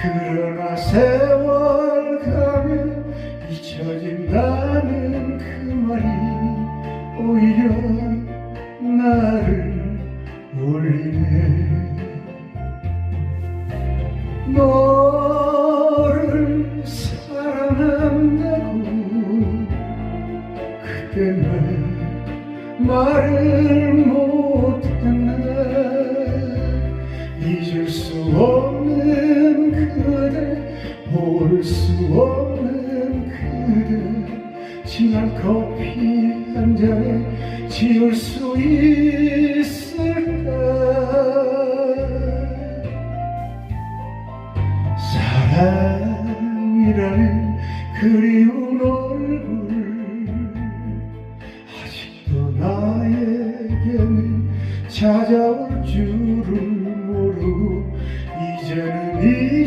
그러나 세월 가면 잊혀진다는 그 말이 오히려 나를 울리네. 너를 사랑한다고 그때 왜 말을 못했나 잊을 수볼 수 없는 그대 진한 커피 한 잔에 지울 수 있을까? 사랑이라는 그리운 얼굴 아직도 나에게는 찾아올 줄